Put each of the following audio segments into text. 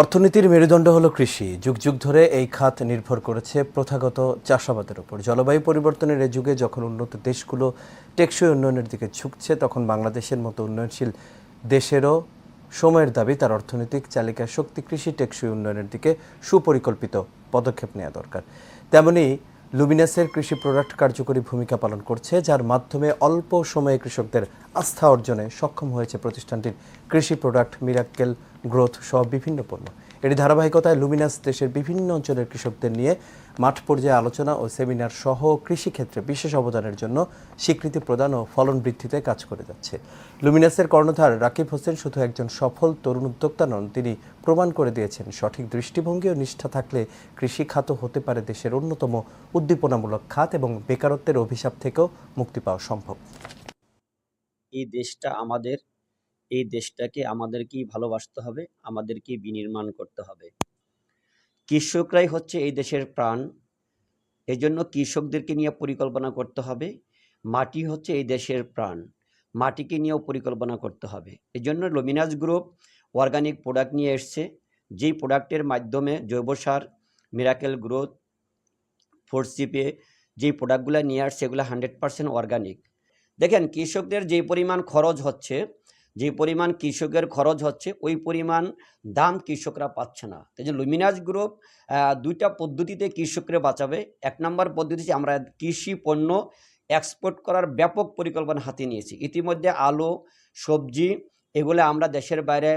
অর্থনীতির মেরুদণ্ড হলো কৃষি। যুগ যুগ ধরে এই খাত নির্ভর করেছে প্রথাগত চাষাবাদের উপর। জলবায়ু পরিবর্তনের এ যুগে যখন উন্নত দেশগুলো টেকসই উন্নয়নের দিকে ঝুঁকছে, তখন বাংলাদেশের মতো উন্নয়নশীল দেশেরও সময়ের দাবি তার অর্থনৈতিক চালিকা শক্তি, কৃষি টেকসই উন্নয়নের দিকে সুপরিকল্পিত পদক্ষেপ নেওয়া দরকার। তেমনি লুমিনাসের কৃষি প্রোডাক্ট কার্যকরী ভূমিকা পালন করছে, যার মাধ্যমে অল্প সময়ে কৃষকদের আস্থা অর্জনে সক্ষম হয়েছে প্রতিষ্ঠানটির কৃষি প্রোডাক্ট মিরাক্কেল গ্রোথ সহ বিভিন্ন পণ্য। এর ধারাবাহিকতায় লুমিনাস দেশের বিভিন্ন অঞ্চলের কৃষকদের নিয়ে মাঠ পর্যায়ে আলোচনা ও সেমিনার সহ কৃষিক্ষেত্রে বিশেষ অবদানের জন্য স্বীকৃতি প্রদান ও ফলন বৃদ্ধিতে কাজ করে যাচ্ছে। লুমিনাসের কর্ণধার রাকিব হোসেন শুধু একজন সফল তরুণ উদ্যোক্তা নন, তিনি প্রমাণ করে দিয়েছেন, সঠিক দৃষ্টিভঙ্গি ও নিষ্ঠা থাকলে কৃষি খাত হতে পারে দেশের অন্যতম উদ্দীপনামূলক খাত এবং বেকারত্বের অভিশাপ থেকেও মুক্তি পাওয়া সম্ভব। এই দেশটা আমাদের এই দেশটাকে আমাদেরকেই ভালোবাসতে হবে, আমাদেরকেই বিনির্মাণ করতে হবে। কৃষকরাই হচ্ছে এই দেশের প্রাণ। এই জন্য কৃষকদেরকে নিয়ে পরিকল্পনা করতে হবে। মাটি হচ্ছে এই দেশের প্রাণ। মাটিকে নিয়েও পরিকল্পনা করতে হবে। এই জন্য লমিনাস গ্রুপ অর্গানিক প্রোডাক্ট নিয়ে এসছে। যেই প্রোডাক্টের মাধ্যমে জৈব সার, মিরাকেল গ্রোথ, ফোরসিপে যেই প্রোডাক্টগুলো নিয়ে আসছে সেগুলো হান্ড্রেড পার্সেন্ট অর্গানিক। দেখেন, কৃষকদের যে পরিমাণ খরচ হচ্ছে যে পরিমাণ কৃষকের খরচ হচ্ছে, ওই পরিমাণ দাম কৃষকরা পাচ্ছে না। তাই যে লুমিনাস গ্রুপ দুইটা পদ্ধতিতে কৃষকরা বাঁচাবে। এক নম্বর পদ্ধতি হচ্ছে আমরা কৃষি পণ্য এক্সপোর্ট করার ব্যাপক পরিকল্পনা হাতে নিয়েছি। ইতিমধ্যে আলু, সবজি, এগুলো আমরা দেশের বাইরে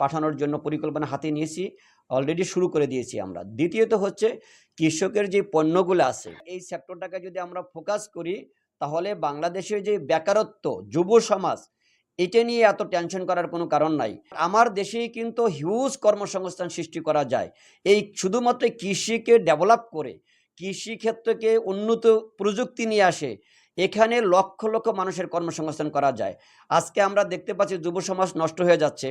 পাঠানোর জন্য পরিকল্পনা হাতে নিয়েছি অলরেডি শুরু করে দিয়েছি আমরা। দ্বিতীয়ত হচ্ছে কৃষকের যে পণ্যগুলো আছে, এই সেক্টরটাকে যদি আমরা ফোকাস করি, তাহলে বাংলাদেশের যে বেকারত্ব, যুব সমাজ এটা নিয়ে এত টেনশন করার কোনো কারণ নাই। আমার দেশেই কিন্তু হিউজ কর্মসংস্থান সৃষ্টি করা যায়। এই শুধুমাত্র কৃষিকে ডেভেলপ করে কৃষি ক্ষেত্রকে উন্নত প্রযুক্তি নিয়ে আসে, এখানে লক্ষ লক্ষ মানুষের কর্মসংস্থান করা যায়। আজকে আমরা দেখতে পাচ্ছি যুব সমাজ নষ্ট হয়ে যাচ্ছে।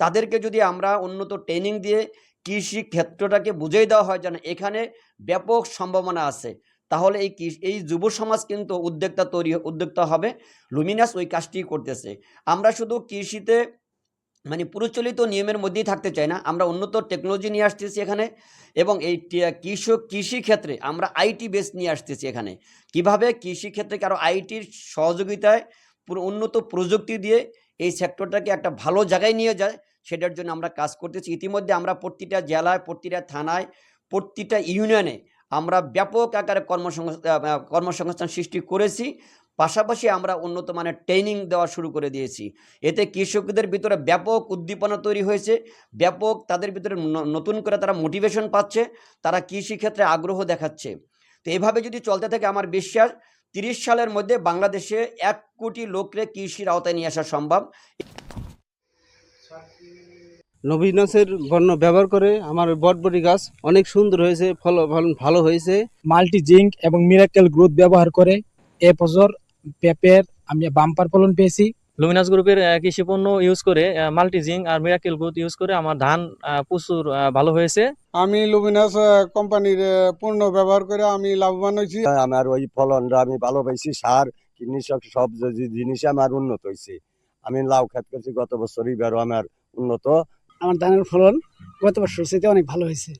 তাদেরকে যদি আমরা উন্নত ট্রেনিং দিয়ে কৃষি ক্ষেত্রটাকে বুঝিয়ে দেওয়া হয় যেন এখানে ব্যাপক সম্ভাবনা আছে। তাহলে এই এই যুব সমাজ কিন্তু উদ্যোক্তা তৈরি, উদ্যোক্তা হবে। লুমিনাস ওই কাজটি করতেছে। আমরা শুধু কৃষিতে মানে প্রচলিত নিয়মের মধ্যেই থাকতে চাই না। আমরা উন্নত টেকনোলজি নিয়ে আসতেছি এখানে এবং এই কৃষক, কৃষি ক্ষেত্রে আমরা আইটি বেস নিয়ে আসতেছি এখানে। কীভাবে কৃষি ক্ষেত্রে আরও আইটির সহযোগিতায় উন্নত প্রযুক্তি দিয়ে এই সেক্টরটাকে একটা ভালো জায়গায় নিয়ে যায়, সেটার জন্য আমরা কাজ করতেছি। ইতিমধ্যে আমরা প্রতিটা জেলায়, প্রতিটা থানায়, প্রতিটা ইউনিয়নে আমরা ব্যাপক আকারে কর্মসংস্থান কর্মসংস্থান সৃষ্টি করেছি। পাশাপাশি আমরা উন্নত মানের ট্রেনিং দেওয়া শুরু করে দিয়েছি। এতে কৃষকদের ভিতরে ব্যাপক উদ্দীপনা তৈরি হয়েছে। ব্যাপক তাদের ভিতরে নতুন করে তারা মোটিভেশন পাচ্ছে। তারা কৃষি ক্ষেত্রে আগ্রহ দেখাচ্ছে। তো এভাবে যদি চলতে থাকে আমার বিশ্বাস, তিরিশ সালের মধ্যে বাংলাদেশে এক কোটি লোকরে কৃষির আওতায় নিয়ে আসা সম্ভব। নবীনাসের বর্ণ ব্যবহার করে আমার বটবটি গাছ অনেক সুন্দর হয়েছে ফল ফলন ভালো হয়েছে। মাল্টি জিঙ্ক এবং মিরাকেল গ্রোথ ব্যবহার করে এ বছর পেঁপের আমি বাম্পার ফলন পেয়েছি। লুমিনাস গ্রুপের কৃষি পণ্য ইউজ করে মাল্টিজিং আর মিরাকেল গ্রোথ ইউজ করে আমার ধান প্রচুর ভালো হয়েছে। আমি লুমিনাস কোম্পানির পণ্য ব্যবহার করে আমি লাভবান হয়েছি। আমার ওই ফলনটা আমি ভালো পাইছি সার কীটনাশক সব জিনিসে আমার উন্নত হয়েছে। আমি লাউ খেত করছি গত বছর এবারও আমার উন্নত। আমার ধানের ফলন গত বছর অনেক ভালো হয়েছে।